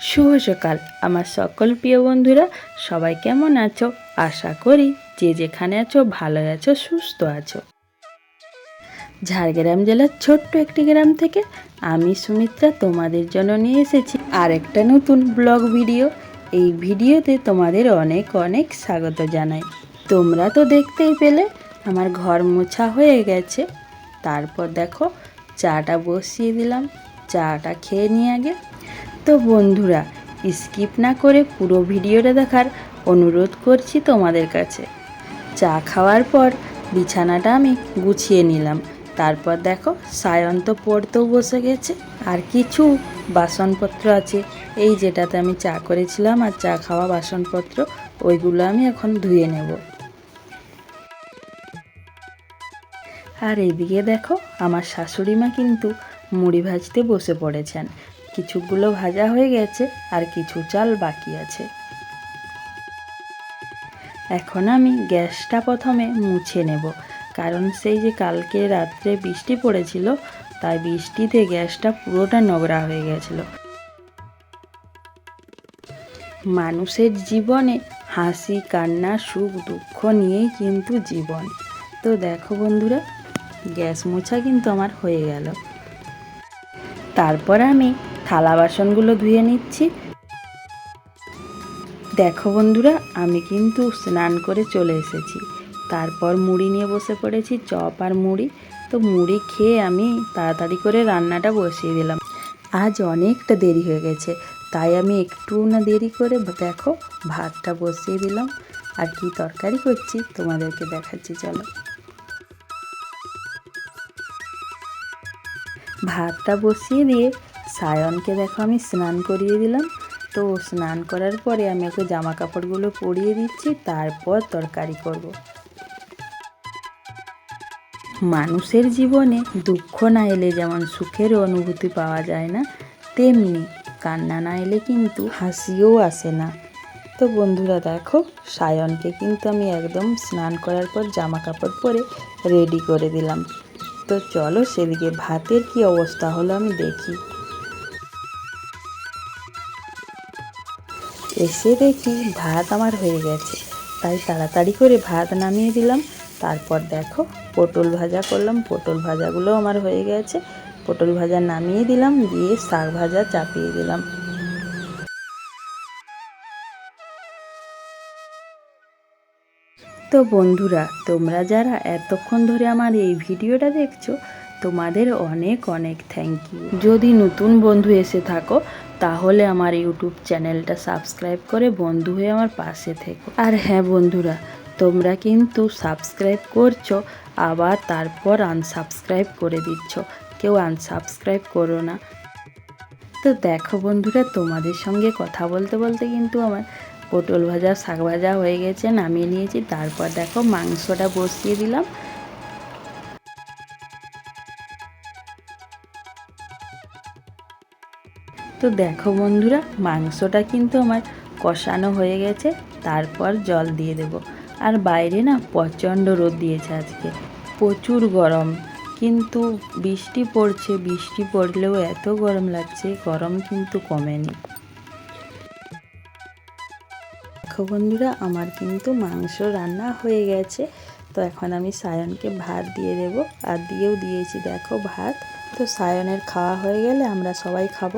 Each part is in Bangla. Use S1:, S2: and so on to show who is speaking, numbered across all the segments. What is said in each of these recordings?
S1: শুভ সকাল। আমার সকল প্রিয় বন্ধুরা, সবাই কেমন আছো? আশা করি যে যেখানে আছো ভালো আছো, সুস্থ আছো। ঝাড়গ্রাম জেলার ছোট্ট একটি গ্রাম থেকে আমি সুমিত্রা তোমাদের জন্য নিয়ে এসেছি আর একটা নতুন ব্লগ ভিডিও। এই ভিডিওতে তোমাদের অনেক অনেক স্বাগত জানাই। তোমরা তো দেখতেই পেলে, আমার ঘর মোছা হয়ে গেছে। তারপর দেখো, চাটা বসিয়ে দিলাম। চাটা খেয়ে নিয়ে আগে তো বন্ধুরা স্কিপ না করে পুরো ভিডিওটা দেখার অনুরোধ করছি তোমাদের কাছে। চা খাওয়ার পর বিছানাটা আমি গুছিয়ে নিলাম। তারপর দেখো, সায়ন তো পড়তেও বসে গেছে, আর কিছু বাসনপত্র আছে। এই যেটাতে আমি চা করেছিলাম আর চা খাওয়া বাসনপত্র, ওইগুলো আমি এখন ধুয়ে নেব। আর এইদিকে দেখো, আমার শাশুড়ি মা কিন্তু মুড়ি ভাজতে বসে পড়েছেন। কিছুগুলো ভাজা হয়ে গেছে আর কিছু চাল বাকি আছে। এখন আমি গ্যাসটা প্রথমে মুছে নেব, কারণ সেই যে কালকে রাত্রে বৃষ্টি পড়েছিল, তাই বৃষ্টিতে গ্যাসটা পুরোটা নোংরা হয়ে গেছিল। মানুষের জীবনে হাসি, কান্না, সুখ, দুঃখ নিয়েই কিন্তু জীবন। তো দেখো বন্ধুরা, গ্যাস মোছা কিন্তু আমার হয়ে গেল। তারপর আমি থালা বাসনগুলো ধুয়ে নিচ্ছি। দেখো বন্ধুরা, আমি কিন্তু স্নান করে চলে এসেছি। তারপর মুড়ি নিয়ে বসে পড়েছি, চপ আর মুড়ি। তো মুড়ি খেয়ে আমি তাড়াতাড়ি করে রান্নাটা বসিয়ে দিলাম। আজ অনেকটা দেরি হয়ে গেছে, তাই আমি একটু না দেরি করে দেখো ভাতটা বসিয়ে দিলাম। আর কি তরকারি করছি তোমাদেরকে দেখাচ্ছি, চলো। ভাতটা বসিয়ে দিয়ে সায়নকে দেখো আমি স্নান করিয়ে দিলাম। তো স্নান করার পরে আমি ওকে জামা কাপড়গুলো পরিয়ে দিচ্ছি, তারপর তরকারি করব। মানুষের জীবনে দুঃখ না এলে যেমন সুখের অনুভূতি পাওয়া যায় না, তেমনি কান্না না এলে কিন্তু হাসিও আসে না। তো বন্ধুরা দেখো, সায়নকে কিন্তু আমি একদম স্নান করার পর জামা কাপড় পরে রেডি করে দিলাম। তো চলো সেদিকে ভাতের কি অবস্থা হলো আমি দেখি। এসে দেখি ভাত আমার হয়ে গেছে। তাই তাড়াতাড়ি করে ভাত নামিয়ে দিলাম। তারপর দেখো, পটল ভাজা করলাম। পটল ভাজাগুলো আমার হয়ে গেছে। পটল ভাজা নামিয়ে দিলাম, দিয়ে শাক ভাজা চাপিয়ে দিলাম। তো বন্ধুরা, তোমরা যারা এতক্ষণ ধরে আমার এই ভিডিওটা দেখছ তোমাদের অনেক অনেক থ্যাংক ইউ যদি নতুন বন্ধু এসে থাকো, তাহলে আমার ইউটিউব চ্যানেলটা সাবস্ক্রাইব করে বন্ধু হয়ে আমার পাশে থেকো। আর হ্যাঁ বন্ধুরা, তোমরা কিন্তু সাবস্ক্রাইব করছ, আবার তারপর আনসাবস্ক্রাইব করে দিচ্ছ। কেউ আনসাবস্ক্রাইব করো না। তো দেখো বন্ধুরা, তোমাদের সঙ্গে কথা বলতে বলতে কিন্তু আমার পটল ভাজা, শাক ভাজা হয়ে গেছে, নামিয়ে নিয়েছি। তারপর দেখো মাংসটা বসিয়ে দিলাম। তো দেখো বন্ধুরা, মাংসটা কিন্তু আমার কষানো হয়ে গেছে, তারপর জল দিয়ে দেব। আর বাইরে না প্রচণ্ড রোদ দিয়েছে আজকে, প্রচুর গরম। কিন্তু বৃষ্টি পড়ছে, বৃষ্টি পড়লেও এত গরম লাগছে, গরম কিন্তু কমেনি। দেখো বন্ধুরা, আমার কিন্তু মাংস রান্না হয়ে গেছে, তো এখন আমি সায়নকে ভাত দিয়ে দেব। আর দিয়েও দিয়েছি, দেখো ভাত। তো সায়নের খাওয়া হয়ে গেলে আমরা সবাই খাব।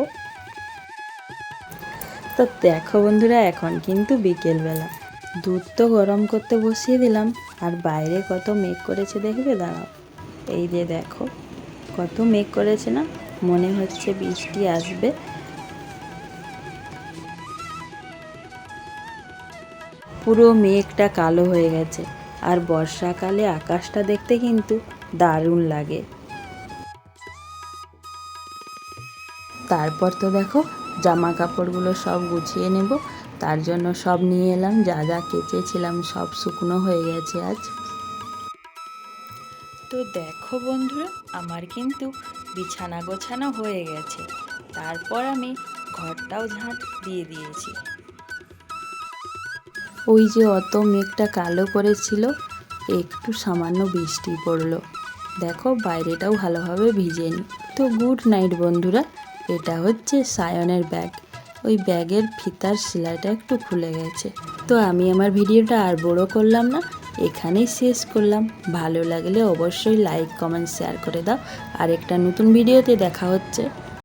S1: তো দেখো বন্ধুরা, এখন কিন্তু বিকেলবেলা। দুধ তো গরম করতে বসিয়ে দিলাম, আর বাইরে কত মেঘ করেছে দেখবে? দাঁড়াও। এই যে দেখো, কত মেঘ করেছে না? মনে হচ্ছে বৃষ্টি আসবে। পুরো মেঘটা কালো হয়ে গেছে, আর বর্ষাকালে আকাশটা দেখতে কিন্তু দারুণ লাগে। তারপর তো দেখো জামা কাপড়গুলো সব গুছিয়ে নেব। তার জন্য সব নিয়ে এলাম। যা যা কেচেছিলাম সব শুকনো হয়ে গেছে আজ। তো দেখো বন্ধুরা আমার কিন্তু বিছানা গোছানো হয়ে গেছে। তারপর আমি ঘরটাও ঝাঁট দিয়ে দিয়েছি। ওই যে অত মেঘটা কালো করেছিল একটু সামান্য বৃষ্টি পড়ল। দেখো বাইরেটাও ভালোভাবে ভিজেনি। তো গুড নাইট বন্ধুরা। এটা হচ্ছে সায়নের ব্যাগ। ওই ব্যাগের ফিতার সেলাইটা একটু খুলে গেছে। তো আমি আমার ভিডিওটা আর বড় করলাম না, এখানেই শেষ করলাম। ভালো লাগলে অবশ্যই লাইক কমেন্ট শেয়ার করে দাও। আর একটা নতুন ভিডিওতে দেখা হচ্ছে।